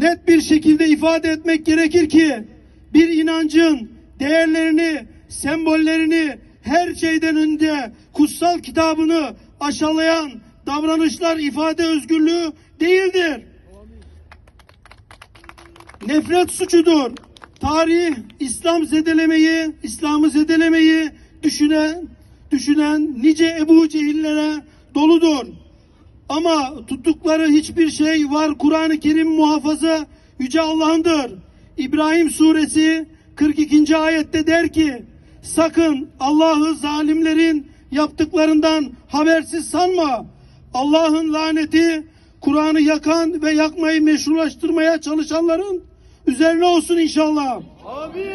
net bir şekilde ifade etmek gerekir ki bir inancın değerlerini, sembollerini her şeyden önce kutsal kitabını aşağılayan davranışlar ifade özgürlüğü değildir. Nefret suçudur. Tarih İslam zedelemeyi, İslam'ı zedelemeyi düşünen, düşünen nice Ebu Cehillere doludur. Ama tuttukları hiçbir şey var Kur'an-ı Kerim muhafaza Yüce Allah'ındır. İbrahim suresi 42. ayette der ki sakın Allah'ı zalimlerin yaptıklarından habersiz sanma. Allah'ın laneti Kur'an'ı yakan ve yakmayı meşrulaştırmaya çalışanların üzerine olsun inşallah. Abi!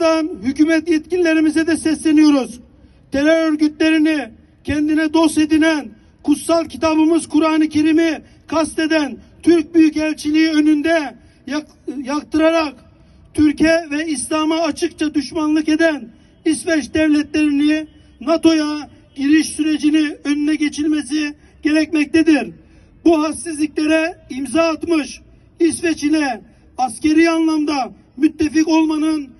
Buradan hükümet yetkililerimize de sesleniyoruz. Terör örgütlerini kendine dost edinen, kutsal kitabımız Kur'an-ı Kerim'i kasteden Türk Büyükelçiliği önünde yak- yaktırarak Türkiye ve İslam'a açıkça düşmanlık eden İsveç devletlerini NATO'ya giriş sürecini önüne geçilmesi gerekmektedir. Bu hassizliklere imza atmış İsveç ile askeri anlamda müttefik olmanın